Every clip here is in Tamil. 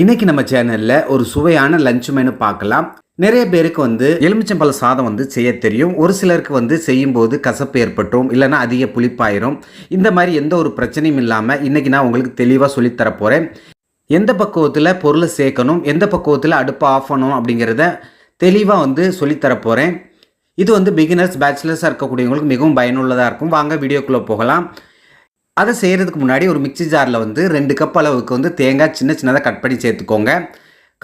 இன்னைக்கு நம்ம சேனலில் ஒரு சுவையான லஞ்ச் மெனு பார்க்கலாம். நிறைய பேருக்கு வந்து எலுமிச்சம்பழ சாதம் வந்து செய்ய தெரியும். ஒரு சிலருக்கு வந்து செய்யும்போது கசப்பு ஏற்பட்டும் இல்லைன்னா அதிக புளிப்பாயிரும். இந்த மாதிரி எந்த ஒரு பிரச்சனையும் இல்லாமல் இன்னைக்கு நான் உங்களுக்கு தெளிவாக சொல்லித்தரப்போகிறேன் எந்த பக்குவத்தில் பொருளை சேர்க்கணும் எந்த பக்குவத்தில் அடுப்பை ஆஃப் பண்ணணும் அப்படிங்கிறத தெளிவாக வந்து சொல்லித்தரப்போகிறேன் இது வந்து பிகினர்ஸ் பேச்சுலர்ஸாக இருக்கக்கூடியவங்களுக்கு மிகவும் பயனுள்ளதாக இருக்கும். வாங்க வீடியோக்குள்ளே போகலாம். அதை செய்கிறதுக்கு முன்னாடி ஒரு மிக்ஸி ஜாரில் வந்து ரெண்டு கப் அளவுக்கு வந்து தேங்காய் சின்ன சின்னதாக கட் பண்ணி சேர்த்துக்கோங்க.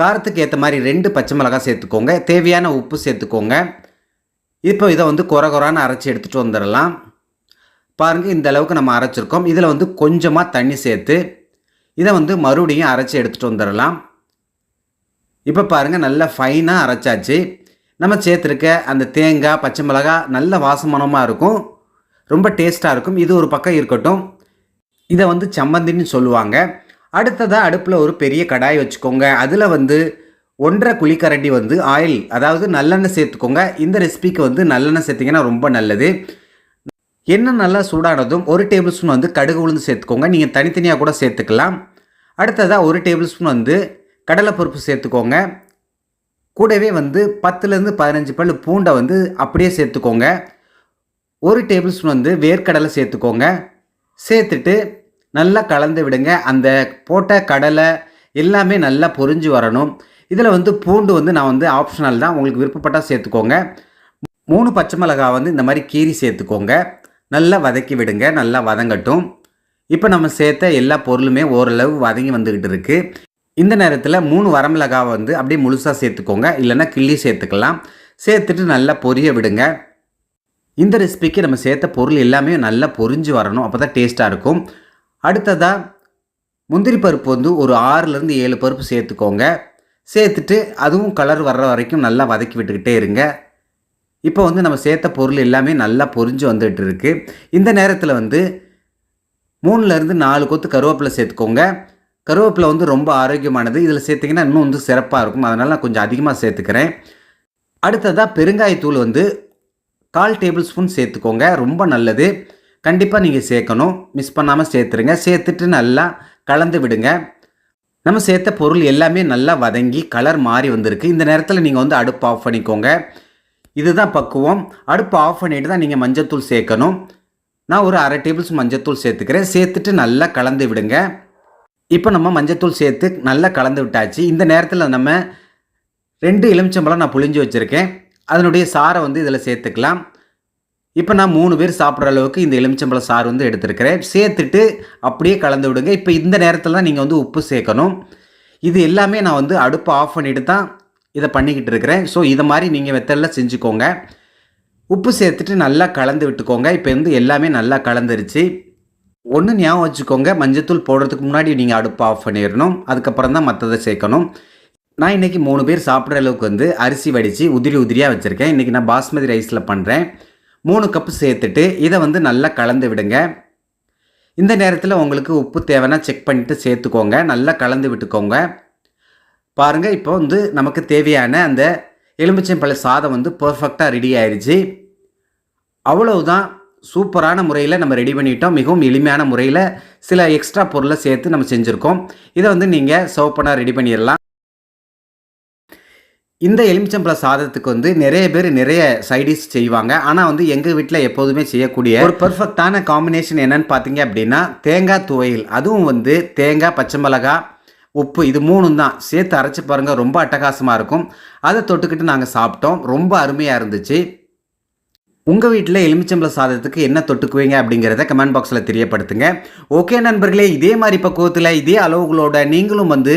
காரத்துக்கு ஏற்ற மாதிரி ரெண்டு பச்சை மிளகாய் சேர்த்துக்கோங்க. தேவையான உப்பு சேர்த்துக்கோங்க. இப்போ இதை வந்து குறை குறான்னு அரைச்சி எடுத்துகிட்டு வந்துடலாம். பாருங்கள் இந்த அளவுக்கு நம்ம அரைச்சிருக்கோம். இதில் வந்து கொஞ்சமாக தண்ணி சேர்த்து இதை வந்து மறுபடியும் அரைச்சி எடுத்துகிட்டு வந்துடலாம். இப்போ பாருங்கள் நல்லா ஃபைனாக அரைச்சாச்சு. நம்ம சேர்த்துருக்க அந்த தேங்காய் பச்சை மிளகாய் நல்ல வாசமானமாக இருக்கும். ரொம்ப டேஸ்ட்டாக இருக்கும். இது ஒரு பக்கம் இருக்கட்டும். இதை வந்து சம்மந்தின்னு சொல்லுவாங்க. அடுத்ததாக அடுப்பில் ஒரு பெரிய கடாய் வச்சுக்கோங்க. அதில் வந்து ஒன்றரை குழிக்கரண்டி வந்து ஆயில் அதாவது நல்லெண்ணெய் சேர்த்துக்கோங்க. இந்த ரெசிபிக்கு வந்து நல்லெண்ணெய் சேர்த்திங்கன்னா ரொம்ப நல்லது. எண்ணெய் நல்லா சூடானதும் ஒரு டேபிள் ஸ்பூன் வந்து கடுகு உளுந்து சேர்த்துக்கோங்க. நீங்கள் தனித்தனியாக கூட சேர்த்துக்கலாம். அடுத்ததாக ஒரு டேபிள் ஸ்பூன் வந்து கடலைப்பருப்பு சேர்த்துக்கோங்க. கூடவே வந்து பத்துலேருந்து பதினஞ்சு பல் பூண்டை வந்து அப்படியே சேர்த்துக்கோங்க. ஒரு டேபிள் ஸ்பூன் வந்து வேர்க்கடலை சேர்த்துக்கோங்க. சேர்த்துட்டு நல்லா கலந்து விடுங்க. அந்த போட்ட கடலை எல்லாமே நல்லா பொறிஞ்சு வரணும். இதில் வந்து பூண்டு வந்து நான் வந்து ஆப்ஷனல் தான். உங்களுக்கு விருப்பப்பட்டால் சேர்த்துக்கோங்க. மூணு பச்சை மிளகாய் வந்து இந்த மாதிரி கீரி சேர்த்துக்கோங்க. நல்லா வதக்கி விடுங்க. நல்லா வதங்கட்டும். இப்போ நம்ம சேர்த்த எல்லா பொருளுமே ஓரளவு வதங்கி வந்துக்கிட்டு இருக்குது இந்த நேரத்தில் மூணு வரமிளகாவை வந்து அப்படியே முழுசாக சேர்த்துக்கோங்க. இல்லைன்னா கிள்ளி சேர்த்துக்கலாம். சேர்த்துட்டு நல்லா பொரிய விடுங்க. இந்த ரெசிபிக்கு நம்ம சேர்த்த பொருள் எல்லாமே நல்லா பொரிஞ்சு வரணும். அப்போ தான் டேஸ்ட்டாக இருக்கும். அடுத்ததாக முந்திரி பருப்பு வந்து ஒரு ஆறுலேருந்து ஏழு பருப்பு சேர்த்துக்கோங்க. சேர்த்துட்டு அதுவும் கலர் வர்ற வரைக்கும் நல்லா வதக்கி விட்டுக்கிட்டே இருங்க. இப்போ வந்து நம்ம சேர்த்த பொருள் எல்லாமே நல்லா பொரிஞ்சு வந்துட்டு இருக்கு. இந்த நேரத்தில் வந்து மூணுலேருந்து நாலு கொத்து கருவேப்பிலை சேர்த்துக்கோங்க. கருவேப்பிலை வந்து ரொம்ப ஆரோக்கியமானது. இதில் சேர்த்திங்கன்னா இன்னும் வந்து சிறப்பாக இருக்கும். அதனால் நான் கொஞ்சம் அதிகமாக சேர்த்துக்கிறேன். அடுத்ததாக பெருங்காயத்தூள் வந்து கால் டேபிள் ஸ்பூன் சேர்த்துக்கோங்க. ரொம்ப நல்லது. கண்டிப்பாக நீங்கள் சேர்க்கணும். மிஸ் பண்ணாமல் சேர்த்துருங்க. சேர்த்துட்டு நல்லா கலந்து விடுங்க. நம்ம சேர்த்த பொருள் எல்லாமே நல்லா வதங்கி கலர் மாறி வந்திருக்கு. இந்த நேரத்தில் நீங்கள் வந்து அடுப்பு ஆஃப் பண்ணிக்கோங்க. இதுதான் பக்குவம். அடுப்பு ஆஃப் பண்ணிட்டு தான் நீங்கள் மஞ்சத்தூள் சேர்க்கணும். நான் ஒரு அரை டேபிள் ஸ்பூன் மஞ்சத்தூள் சேர்த்துக்கிறேன். சேர்த்துட்டு நல்லா கலந்து விடுங்க. இப்போ நம்ம மஞ்சத்தூள் சேர்த்து நல்லா கலந்து விட்டாச்சு. இந்த நேரத்தில் நம்ம ரெண்டு எலுமிச்சம்பழம் நான் புளிஞ்சு வச்சுருக்கேன். அதனுடைய சாரை வந்து இதில் சேர்த்துக்கலாம். இப்போ நான் மூணு பேர் சாப்பிட்ற அளவுக்கு இந்த எலுமிச்சம்பழ சாறு வந்து எடுத்துருக்கிறேன். சேர்த்துட்டு அப்படியே கலந்து விடுங்க. இப்போ இந்த நேரத்தில் தான் நீங்கள் வந்து உப்பு சேர்க்கணும். இது எல்லாமே நான் வந்து அடுப்பு ஆஃப் பண்ணிட்டு தான் இதை பண்ணிக்கிட்டு இருக்கிறேன். ஸோ இதை மாதிரி நீங்கள் வெத்தலில் செஞ்சுக்கோங்க. உப்பு சேர்த்துட்டு நல்லா கலந்து விட்டுக்கோங்க. இப்போ வந்து எல்லாமே நல்லா கலந்துருச்சு. ஒன்று ஞாபகம் வச்சுக்கோங்க. மஞ்சத்தூள் போடுறதுக்கு முன்னாடி நீங்கள் அடுப்பு ஆஃப் பண்ணிடணும். அதுக்கப்புறம் தான் மற்றதை சேர்க்கணும். நான் இன்றைக்கி மூணு பேர் சாப்பிட்ற அளவுக்கு வந்து அரிசி வடித்து உதிரி உதிரியாக வச்சுருக்கேன். இன்றைக்கி நான் பாஸ்மதி ரைஸில் பண்ணுறேன் மூணு கப்பு சேர்த்துட்டு இதை வந்து நல்லா கலந்து விடுங்க. இந்த நேரத்தில் உங்களுக்கு உப்பு தேவைன்னா செக் பண்ணிவிட்டு சேர்த்துக்கோங்க. நல்லா கலந்து விட்டுக்கோங்க. பாருங்கள் இப்போ வந்து நமக்கு தேவையான அந்த எலுமிச்சம்பழ சாதம் வந்து பர்ஃபெக்டாக ரெடி ஆயிடுச்சு அவ்வளவுதான் சூப்பரான முறையில் நம்ம ரெடி பண்ணிட்டோம். மிகவும் எளிமையான முறையில் சில எக்ஸ்ட்ரா பொருளை சேர்த்து நம்ம செஞ்சுருக்கோம். இதை வந்து நீங்கள் சோப்பனாக ரெடி பண்ணிடலாம். இந்த எலுமிச்சம்பழ சாதத்துக்கு வந்து நிறைய பேர் நிறைய சைடிஷ் செய்வாங்க. ஆனால் வந்து எங்கள் வீட்டில் எப்போதுமே செய்யக்கூடிய ஒரு பர்ஃபெக்டான காம்பினேஷன் என்னன்னு பார்த்தீங்க அப்படின்னா தேங்காய் துவையல். அதுவும் வந்து தேங்காய் பச்சை மிளகாய் உப்பு இது மூணும் தான். சேர்த்து அரைச்சி பாருங்கள் ரொம்ப அட்டகாசமாக இருக்கும். அதை தொட்டுக்கிட்டு நாங்கள் சாப்பிட்டோம். ரொம்ப அருமையாக இருந்துச்சு. உங்கள் வீட்டில் எலுமிச்சம்பழ சாதத்துக்கு என்ன தொட்டுக்குவீங்க அப்படிங்கிறத கமெண்ட் பாக்ஸில் தெரியப்படுத்துங்க. ஓகே நண்பர்களே இதே மாதிரி பக்குவத்தில் இதே அளவுகளோட நீங்களும் வந்து